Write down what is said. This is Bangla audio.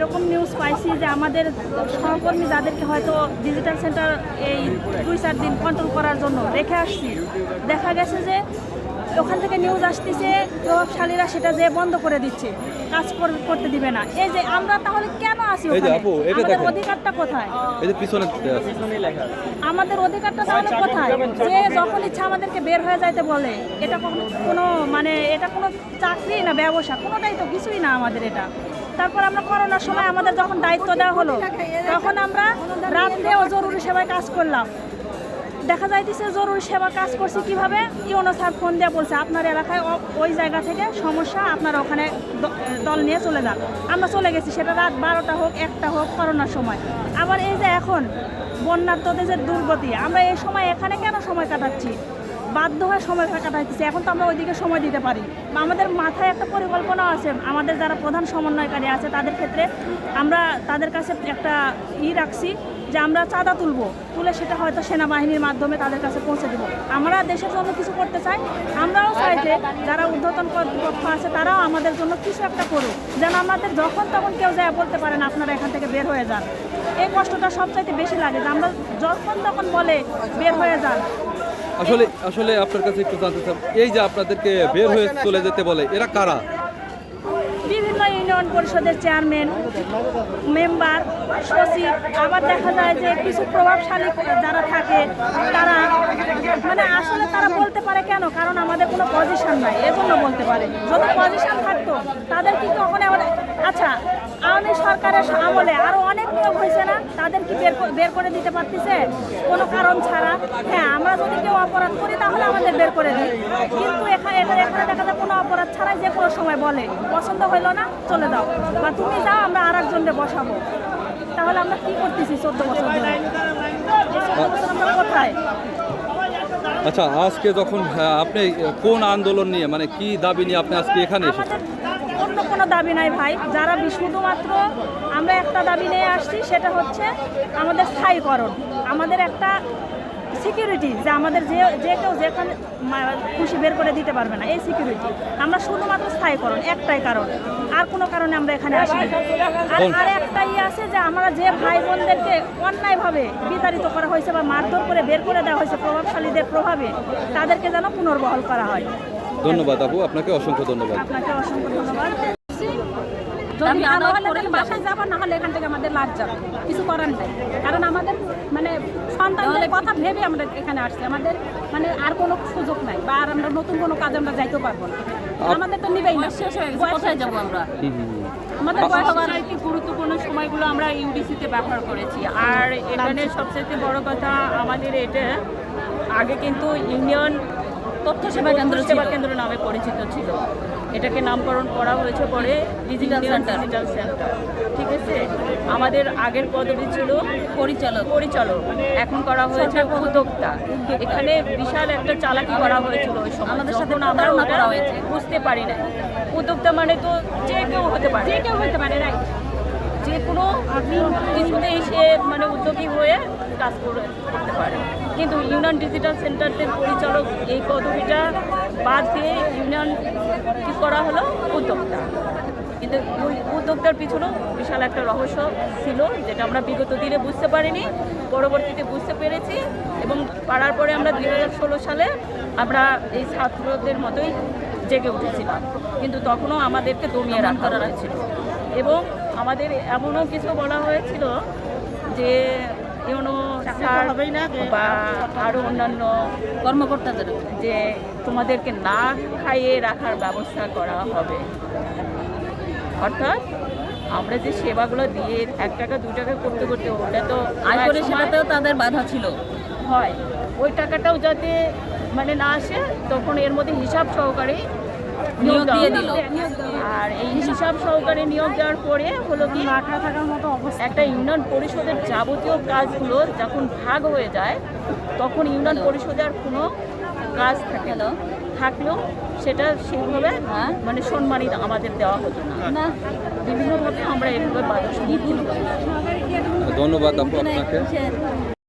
এরকম নিউজ পাইছি যে আমাদের সহকর্মী যাদেরকে হয়তো ডিজিটাল সেন্টার এই দুই চার দিন কন্ট্রোল করার জন্য রেখে আসছি দেখা গেছে যে ওখান থেকে নিউজ আসতেছে প্রভাবশালীরা সেটা যে বন্ধ করে দিচ্ছে কাজ করতে দিবে না। এই যে আমরা তাহলে কেন আসি এই যে ওখানে? আপু, এটা আমাদের অধিকারটা কোথায়? এই যে পিছনে আছে। আমাদের অধিকারটা তাহলে কোথায়? যে যখন ইচ্ছা আমাদেরকে বের হয়ে যাইতে বলে এটা কোনো মানে এটা কোনো চাকরি না ব্যবসা কোনোটাই তো কিছুই না আমাদের এটা। তারপর আমরা করোনার সময় আমাদের যখন দায়িত্ব দেওয়া হলো, তখন আমরা রাত্রেও জরুরি সেবায় কাজ করলাম। দেখা যাইতেছে জরুরি সেবা কাজ করছি কীভাবে? ইউনো স্যার ফোন দিয়ে বলছে, আপনার এলাকায় ওই জায়গা থেকে সমস্যা, আপনারা ওখানে দল নিয়ে চলে যান। আমরা চলে গেছি, সেটা রাত বারোটা হোক, একটা হোক, করোনার সময়। আবার এই যে এখন বন্যার্থদের যে দুর্গতি, আমরা এই সময় এখানে কেন সময় কাটাচ্ছি? বাধ্য হয়ে সময় কাটাইতেছি। এখন তো আমরা ওইদিকে সময় দিতে পারি। বা আমাদের মাথায় একটা পরিকল্পনা আছে। আমাদের যারা প্রধান সমন্বয়কারী আছে, তাদের ক্ষেত্রে আমরা তাদের কাছে একটা ই রাখছি যে আমরা চাঁদা তুলব। তুলে সেটা হয়তো সেনাবাহিনীর মাধ্যমে তাদের কাছে পৌঁছে দেবো। আমরা দেশের জন্য কিছু করতে চাই, আমরাও চাই যে যারা ঊর্ধ্বতন কর্তৃপক্ষ আছে, তারাও আমাদের জন্য কিছু একটা করুক। যেন আমাদের যখন তখন কেউ যায় বলতে পারেন আপনারা এখান থেকে বের হয়ে যান। এই কষ্টটা সবচাইতে বেশি লাগে যে আমরা যখন তখন বলে বের হয়ে যান। আসলে আসলে আপনার কাছে একটু জানতে চাই, এই যে আপনাদেরকে বের হয়ে চলে যেতে বলে, এরা কারা? বিভিন্ন ইউনিয়ন পরিষদের চেয়ারম্যান, মেম্বার, সচিব। আবার দেখা যায় যে কিছু প্রভাবশালী যারা থাকে, তারা মানে আসলে তারা বলতে পারে কেন? কারণ আমাদের কোনো পজিশন নাই এজন্য বলতে পারে। যদি পজিশন থাকতো, তাদের কি কখনো আচ্ছা আওয়ামী সরকারের আমলে আরও অনেক নিয়োগ হয়েছে না তাদের কি বের করে- বের করে দিতে পারতেছে? কোনো কারণ ছাড়া। হ্যাঁ আমরা যদি কেউ অপরাধ করি তাহলে আমাদের বের করে দিই। কিন্তু এখানে এখানে এখানে দেখা যায় কোনো অপরাধ ছাড়াই যে কোনো সময় বলে পছন্দ হইল না চলে যাও। বা তুমি যাও আমরা আর একজনকে বসাবো। তাহলে আমরা কি করতেছি চোদ্দ বছর ধরে? আমরা কোথায়? আচ্ছা আজকে যখন আপনি কোন আন্দোলন নিয়ে মানে কি দাবি নিয়ে আপনি আজকে এখানে এসেছেন? অন্য কোনো দাবি নাই ভাই। যারা শুধুমাত্র আমরা একটা দাবি নিয়ে আসছি সেটা হচ্ছে আমাদের স্থায়ীকরণ। আমাদের একটা সিকিউরিটি যে আমাদের যে যে কেউ যেখানে খুশি বের করে দিতে পারবে না এই সিকিউরিটি আমরা শুধুমাত্র স্থায়ীকরণ একটাই কারণ। আর কোনো কারণে আমরা এখানে আসি আর? আর একটা ইয়ে আছে যে আমরা যে ভাই বোনদেরকে অন্যায়ভাবে বিতাড়িত করা হয়েছে বা মারধর করে বের করে দেওয়া হয়েছে প্রভাবশালীদের প্রভাবে তাদেরকে যেন পুনর্বহাল করা হয়। ধন্যবাদ আপু আপনাকে অসংখ্য ধন্যবাদ। আপনাকে অসংখ্য ধন্যবাদ। যদি ভালো বাসায় যাব না হলে এখান থেকে আমাদের লাজ যাবে। কিছু করার নেই। কারণ আমাদের মানে সন্তানদের কথা ভেবে আমরা এখানে আসছি। আমাদের মানে আর কোনো সুযোগ নাই বা আর আমরা নতুন কোনো কাজে আমরা যাইতে পারব না। আমাদের তো নিবেই না। শেষ হয়ে গেছে কোথায় যাব আমরা। আমাদের গুরুত্বপূর্ণ সময়গুলো আমরা ইউডিসিতে ব্যবহার করেছি। আর এখানে সবচেয়ে বড় কথা আমাদের এটা আগে কিন্তু ইউনিয়ন তথ্য সেবা কেন্দ্র সেবা কেন্দ্র নামে পরিচিত ছিল। এটাকে নামকরণ করা হয়েছে পরে ডিজিটাল সেন্টার ডিজিটাল সেন্টার ঠিক আছে? আমাদের আগের পদবি ছিল পরিচালক। পরিচালক। এখন করা হয়েছে উদ্যোক্তা। এখানে বিশাল একটা চালাকি করা হয়েছিল ওই সময়। আমাদের সাথে আমরা করা হয়েছে। বুঝতে পারি না উদ্যোক্তা মানে তো যে কেউ হতে পারে। যে কেউ হইতে পারে রাইট যে কোনো কিছুতেই সে মানে উদ্যোগী হয়ে কাজ করে করতে পারে। কিন্তু ইউনিয়ন ডিজিটাল সেন্টারদের পরিচালক এই পদবিটা বাদ দিয়ে ইউনিয়ন কি করা হলো? উদ্যোক্তা। কিন্তু ওই উদ্যোক্তার পিছনেও বিশাল একটা রহস্য ছিল, যেটা আমরা বিগত দিনে বুঝতে পারিনি, পরবর্তীতে বুঝতে পেরেছি এবং পারার পরে আমরা দু হাজার ষোলো সালে আমরা এই ছাত্রদের মতোই জেগে উঠেছিলাম। কিন্তু তখনও আমাদেরকে দমিয়ে রাখা হয়েছিল। এবং আমাদের এমনও কিছু বলা হয়েছিল যে ইউনো স্যার বা আরও অন্যান্য কর্মকর্তাদের যে তোমাদেরকে না খাইয়ে রাখার ব্যবস্থা করা হবে। অর্থাৎ আমরা যে সেবাগুলো দিয়ে এক টাকা দু টাকা করতে করতে ওটা তো আয় করে সেটাতেও তাদের বাধা ছিল। হয়। ওই টাকাটাও যাতে মানে না আসে তখন এর মধ্যে হিসাব সহকারে নিয়োগ দিয়ে। দিল। আর এই হিসাব সহকারে নিয়োগ দেওয়ার পরে হলো কি মাথা থাকার মতো অবস্থা একটা ইউনিয়ন পরিষদের যাবতীয় কাজগুলো যখন ভাগ হয়ে যায় তখন ইউনিয়ন পরিষদে আর কোনো কাজ থাকে না থাকলেও সেটা সেইভাবে হ্যাঁ। মানে সম্মানিত আমাদের দেওয়া হতো না বিভিন্নভাবে আমরা এইভাবে বাধা। ধন্যবাদ আপনাকে